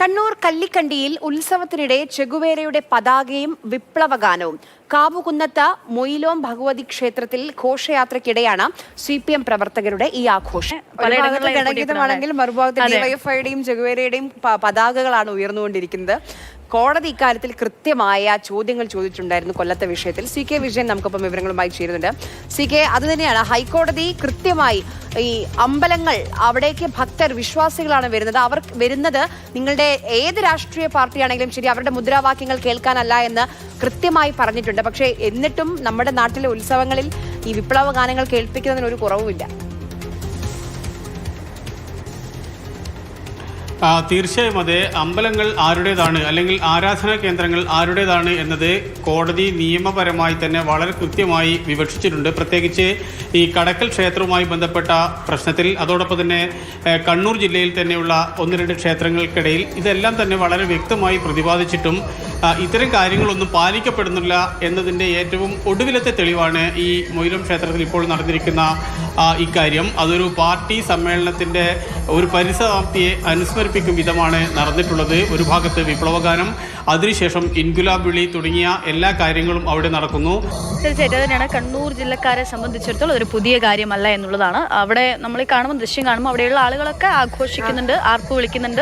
കണ്ണൂർ കല്ലിക്കണ്ടിയിൽ ഉത്സവത്തിനിടെ ചെഗുവേരയുടെ പതാകയും വിപ്ലവഗാനവും. കാവുകുന്നത്ത് മൊയിലോം ഭഗവതി ക്ഷേത്രത്തിൽ ഘോഷയാത്രയ്ക്കിടെയാണ് C P M പ്രവർത്തകരുടെ ഈ ആഘോഷം. ഗണഗീതമാണെങ്കിൽ മറുഭാഗത്ത് ഡി ഡിവൈഎഫ്ഐയുടെയും ചെഗുവേരയുടെയും പതാകകളാണ് ഉയർന്നുകൊണ്ടിരിക്കുന്നത്. കോടതി ഇക്കാര്യത്തിൽ കൃത്യമായ ചോദ്യങ്ങൾ ചോദിച്ചിട്ടുണ്ടായിരുന്നു കൊല്ലത്തെ വിഷയത്തിൽ. സി കെ വിജയൻ നമുക്കൊപ്പം വിവരങ്ങളുമായി ചേരുന്നുണ്ട്. സി കെ അത് തന്നെയാണ് ഹൈക്കോടതി കൃത്യമായി ഈ അമ്പലങ്ങൾ അവിടേക്ക് ഭക്തർ വിശ്വാസികളാണ് വരുന്നത്. അവർ വരുന്നത് നിങ്ങളുടെ ഏത് രാഷ്ട്രീയ പാർട്ടിയാണെങ്കിലും ശരി അവരുടെ മുദ്രാവാക്യങ്ങൾ കേൾക്കാനല്ല എന്ന് കൃത്യമായി പറഞ്ഞിട്ടുണ്ട്. പക്ഷേ എന്നിട്ടും നമ്മുടെ നാട്ടിലെ ഉത്സവങ്ങളിൽ ഈ വിപ്ലവ ഗാനങ്ങൾ കേൾപ്പിക്കുന്നതിന് ഒരു കുറവുമില്ല. തീർച്ചയായും അതെ. അമ്പലങ്ങൾ ആരുടേതാണ്? അല്ലെങ്കിൽ ആരാധനാ കേന്ദ്രങ്ങൾ ആരുടേതാണ് എന്നത് കോടതി നിയമപരമായി തന്നെ വളരെ കൃത്യമായി വിവക്ഷിച്ചിട്ടുണ്ട്. പ്രത്യേകിച്ച് ഈ കടക്കൽ ക്ഷേത്രവുമായി ബന്ധപ്പെട്ട പ്രശ്നത്തിൽ അതോടൊപ്പം തന്നെ കണ്ണൂർ ജില്ലയിൽ തന്നെയുള്ള ഒന്ന് രണ്ട് ക്ഷേത്രങ്ങൾക്കിടയിൽ ഇതെല്ലാം തന്നെ വളരെ വ്യക്തമായി പ്രതിപാദിച്ചിട്ടും ഇത്തരം കാര്യങ്ങളൊന്നും പാലിക്കപ്പെടുന്നില്ല എന്നതിന്റെ ഏറ്റവും ഒടുവിലത്തെ തെളിവാണ് ഈ മൊയിലം ക്ഷേത്രത്തിൽ ഇപ്പോൾ നടന്നിരിക്കുന്ന ഇക്കാര്യം അതൊരു പാർട്ടി സമ്മേളനത്തിന്റെ ഒരു പരിസമാപ്തിയെ അനുസ്മരിപ്പിക്കും വിധമാണ് നടന്നിട്ടുള്ളത്. ഒരു ഭാഗത്ത് വിപ്ലവഗാനം അതിനുശേഷം ഇൻഗുലാബ് വിളി തുടങ്ങിയ എല്ലാ കാര്യങ്ങളും അവിടെ നടക്കുന്നു. തീർച്ചയായിട്ടും അതിനാണ് കണ്ണൂർ ജില്ലക്കാരെ സംബന്ധിച്ചിടത്തോളം ഒരു പുതിയ കാര്യമല്ല എന്നുള്ളതാണ്. അവിടെ നമ്മൾ കാണുമ്പോൾ ദൃശ്യം കാണുമ്പോൾ അവിടെയുള്ള ആളുകളൊക്കെ ആഘോഷിക്കുന്നുണ്ട് ആർപ്പ് വിളിക്കുന്നുണ്ട്.